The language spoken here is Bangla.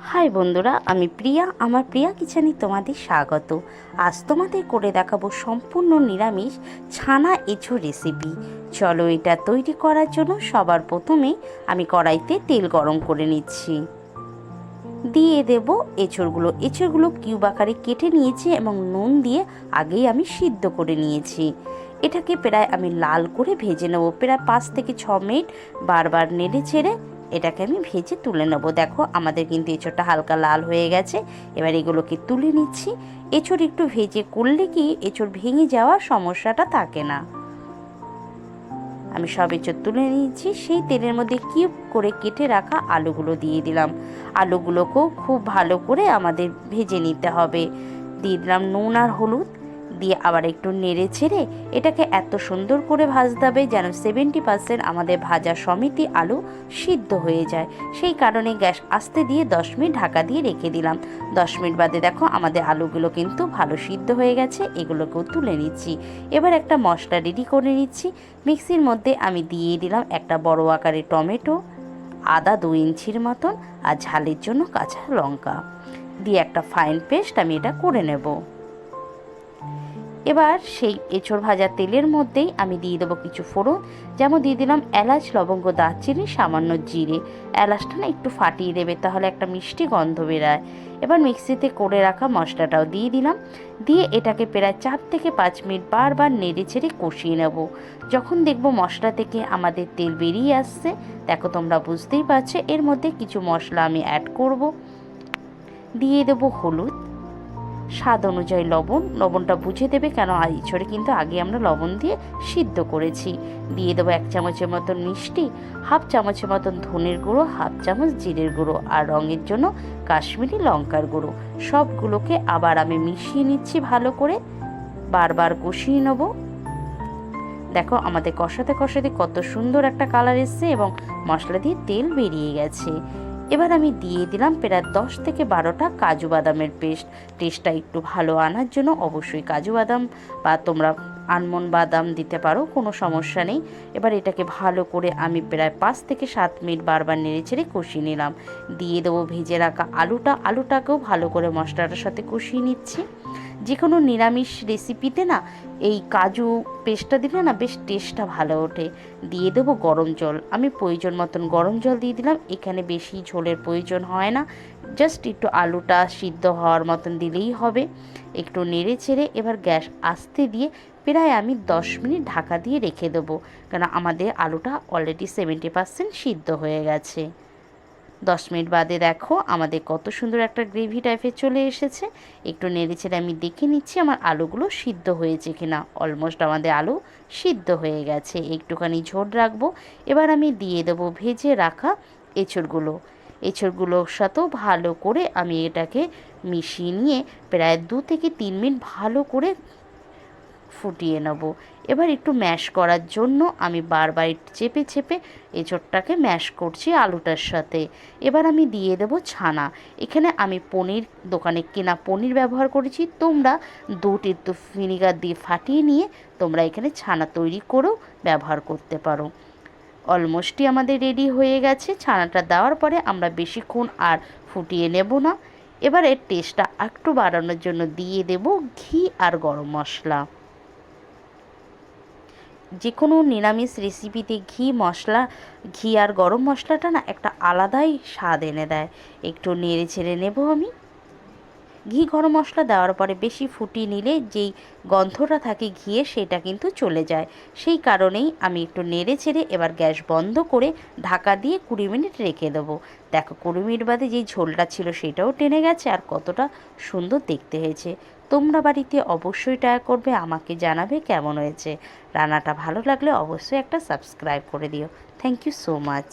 হাই বন্ধুরা, আমি প্রিয়া। আমার প্রিয়া কিচেনে তোমাদের স্বাগত। আজ তোমাদের করে দেখাবো সম্পূর্ণ নিরামিষ ছানা এঁচো রেসিপি চলো এটা তৈরি করার জন্য সবার প্রথমে আমি কড়াইতে তেল গরম করে নিচ্ছি। দিয়ে দেব এঁচড়গুলো এঁচড়গুলো কিউব আকারে কেটে নিয়েছি এবং নুন দিয়ে আগেই আমি সিদ্ধ করে নিয়েছি। এটাকে প্রায় আমি লাল করে ভেজে নেব। প্রায় পাঁচ থেকে ছ মিনিট বারবার নেড়ে ছেড়ে এটাকে আমি ভেজে তুলে নেব। দেখো, আমাদের কিন্তু এঁচড়টা হালকা লাল হয়ে গেছে। এবার এগুলোকে তুলে নিচ্ছি। এঁচড় একটু ভেজে করলে কি এঁচড় ভেঙে যাওয়ার সমস্যাটা থাকে না। আমি সব এঁচড় তুলে নিয়েছি। সেই তেলের মধ্যে কিউব করে কেটে রাখা আলুগুলো দিয়ে দিলাম। আলুগুলোকেও খুব ভালো করে আমাদের ভেজে নিতে হবে। দিয়ে দিলাম নুন আর হলুদ। দিয়ে আবার একটু নেড়ে ছেড়ে এটাকে এত সুন্দর করে ভাজতে হবে যেন সেভেন্টি পার্সেন্ট আমাদের ভাজা সমিতি আলু সিদ্ধ হয়ে যায়। সেই কারণে গ্যাস আস্তে দিয়ে দশ মিনিট ঢাকা দিয়ে রেখে দিলাম। দশ মিনিট বাদে দেখো আমাদের আলুগুলো কিন্তু ভালো সিদ্ধ হয়ে গেছে, এগুলোকেও তুলে নিচ্ছি। এবার একটা মশলা রেডি করে নিচ্ছি। মিক্সির মধ্যে আমি দিয়ে দিলাম একটা বড় আকারের টমেটো, আদা দু ইঞ্চির মতন আর ঝালের জন্য কাঁচা লঙ্কা। দিয়ে একটা ফাইন পেস্ট আমি এটা করে নেব। এবার সেই এঁচড় ভাজা তেলের মধ্যেই আমি দিয়ে দেবো কিছু ফোড়ন, যেমন দিয়ে দিলাম এলাচ, লবঙ্গ, দারচিনি, সামান্য জিরে। এলাচটা না একটু ফাটিয়ে দেবে, তাহলে একটা মিষ্টি গন্ধ বেরায়। এবার মিক্সিতে করে রাখা মশলাটাও দিয়ে দিলাম। দিয়ে এটাকে প্রায় চার থেকে পাঁচ মিনিট বারবার নেড়ে ছেড়ে কষিয়ে নেব। যখন দেখব মশলা থেকে আমাদের তেল বেরিয়ে আসছে, দেখো তোমরা বুঝতেই পারছ, এর মধ্যে কিছু মশলা আমি অ্যাড করব। দিয়ে দেবো হলুদ। স্বাদ অনুযায়ী লবণ। লবণটা বুঝে দেবে কেন ইঁচড়ে কিন্তু আগে আমরা লবণ দিয়ে সিদ্ধ করেছি। দিয়ে দেবো এক চামচের মতন মিষ্টি, হাফ চামচের মতন ধনের গুঁড়ো, হাফ চামচ জিরের গুঁড়ো আর রঙের জন্য কাশ্মীরি লঙ্কার গুঁড়ো। সবগুলোকে আবার আমি মিশিয়ে নিচ্ছি ভালো করে। বারবার কষিয়ে নেব। দেখো আমাদের কষাতে কষাতে কত সুন্দর একটা কালার এসছে এবং মশলা দিয়ে তেল বেরিয়ে গেছে। এবার আমি দিয়ে দিলাম প্রায় দশ থেকে বারোটা কাজু বাদামের পেস্ট। টেস্টটা একটু ভালো আনার জন্য অবশ্যই কাজু বাদাম বা তোমরা আনমন বাদাম দিতে পারো, কোনো সমস্যা নেই। এবার এটাকে ভালো করে আমি প্রায় পাঁচ থেকে সাত মিনিট বারবার নেড়ে ছেড়ে কষিয়ে নিলাম। দিয়ে দেবো ভেজে রাখা আলুটা। আলুটাকেও ভালো করে মশলাটার সাথে কষিয়ে নিচ্ছি। যে কোনো নিরামিষ রেসিপিতে না, এই কাজু পেস্টটা দিলে না বেশ টেস্টটা ভালো ওঠে। দিয়ে দেবো গরম জল। আমি প্রয়োজন মতন গরম জল দিয়ে দিলাম। এখানে বেশি ঝোলের প্রয়োজন হয় না। জাস্ট একটু আলুটা সিদ্ধ হওয়ার মতন দিলেই হবে। একটু নেড়ে ছেড়ে এবার গ্যাস আস্তে দিয়ে প্রায় আমি দশ মিনিট ঢাকা দিয়ে রেখে দেবো। কেন আমাদের আলুটা অলরেডি সেভেন্টি পার্সেন্ট সিদ্ধ হয়ে গেছে। দশ মিনিট বাদে দেখো আমাদের কত সুন্দর একটা গ্রেভি টাইপের চলে এসেছে। একটু নেড়ে ছেড়ে আমি দেখে নিচ্ছি আমার আলুগুলো সিদ্ধ হয়েছে কিনা। অলমোস্ট আমাদের আলু সিদ্ধ হয়ে গেছে। একটুখানি ঝোল রাখব। এবার আমি দিয়ে দেবো ভেজে রাখা এঁচড়গুলো। এঁচড়গুলোর সাথেও ভালো করে আমি এটাকে মিশিয়ে নিয়ে প্রায় দু থেকে তিন মিনিট ভালো করে ফুটিয়ে নেব। এবার একটু ম্যাশ করার জন্য আমি বারবার চেপে চেপে এঁচড়টাকে ম্যাশ করছি আলুটার সাথে। এবার আমি দিয়ে দেব ছানা। এখানে আমি পনির, দোকানে কেনা পনির ব্যবহার করেছি। তোমরা দুধ একটু ভিনিগার দিয়ে ফাটিয়ে নিয়ে তোমরা এখানে ছানা তৈরি করেও ব্যবহার করতে পারো। অলমোস্টই আমাদের রেডি হয়ে গেছে। ছানাটা দেওয়ার পরে আমরা বেশিক্ষণ আর ফুটিয়ে নেব না। এবার টেস্টটা একটু বাড়ানোর জন্য দিয়ে দেব ঘি আর গরম মশলা। যে কোনো নিরামিষ রেসিপিতে ঘি মশলা, ঘি আর গরম মশলাটা না একটা আলাদাই স্বাদ এনে দেয়। একটু নেড়ে ছেড়ে নেব আমি। ঘি গরম মশলা দেওয়ার পরে বেশি ফুটিয়ে নিলে যেই গন্ধটা থাকে ঘিয়ে সেটা কিন্তু চলে যায়। সেই কারণেই আমি একটু নেড়ে ছেড়ে এবার গ্যাস বন্ধ করে ঢাকা দিয়ে কুড়ি মিনিট রেখে দেবো। দেখো কুড়ি মিনিট বাদে যেই ঝোলটা ছিল সেটাও টেনে গেছে আর কতটা সুন্দর দেখতে হয়েছে। তোমরা বাড়িতে অবশ্যই ট্রাই করবে, আমাকে জানাবে কেমন হয়েছে। রান্নাটা ভালো লাগলে অবশ্যই একটা সাবস্ক্রাইব করে দিও। Thank you so much